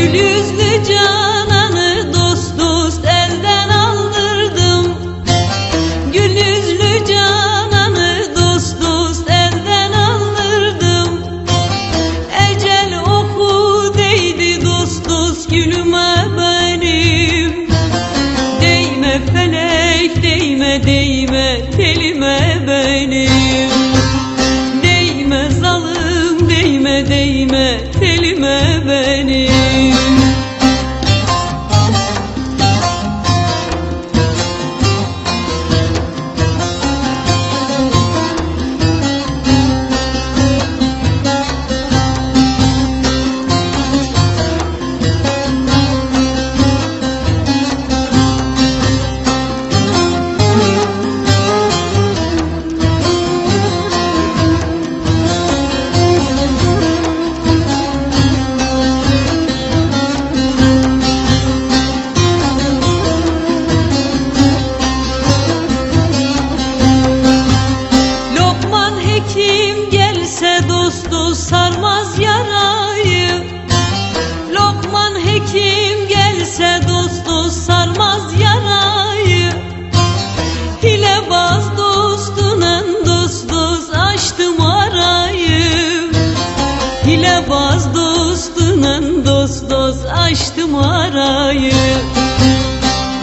Gül yüzlü cananı dost dost elden aldırdım. Gül yüzlü cananı dost dost elden aldırdım. Ecel oku değdi dost dost gülüme benim. Değme felek değme değme telime benim. Değme zalim değme değme telime benim dost sarmaz yarayı. Lokman hekim gelse dost dost sarmaz yarayı. Hilebaz dostunun dost dost açtım arayı. Hilebaz dostunun dost dost açtım arayı.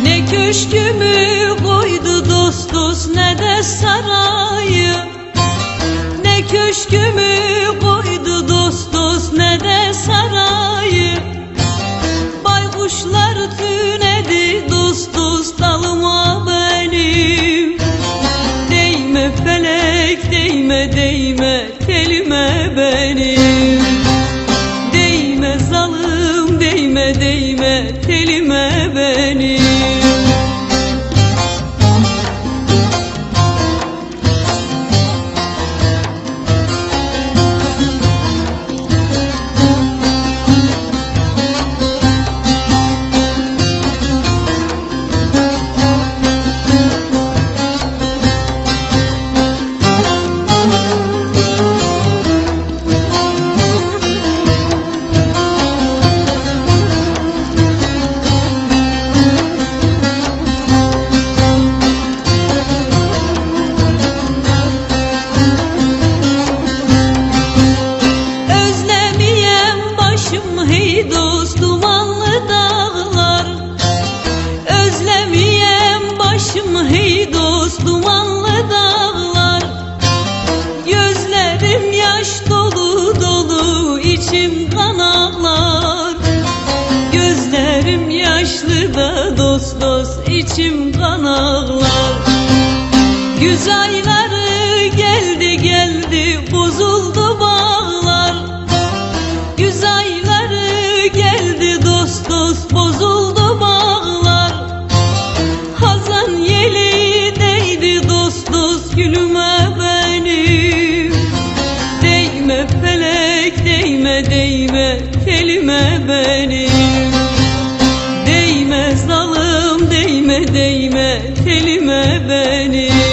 Ne köşkümü koydu dost dost ne de sarayı. Ne köşkümü tünedi dost dost dalıma benim. Değme felek değme değme telime benim Dost dost içim kan ağlar. Güz ayları geldi geldi bozuldu bağlar. Güz ayları geldi dost dost bozuldu bağlar. Hazan yeli değdi dost dost gülüme benim Değme felek değme değme kelime benim elime telime beni.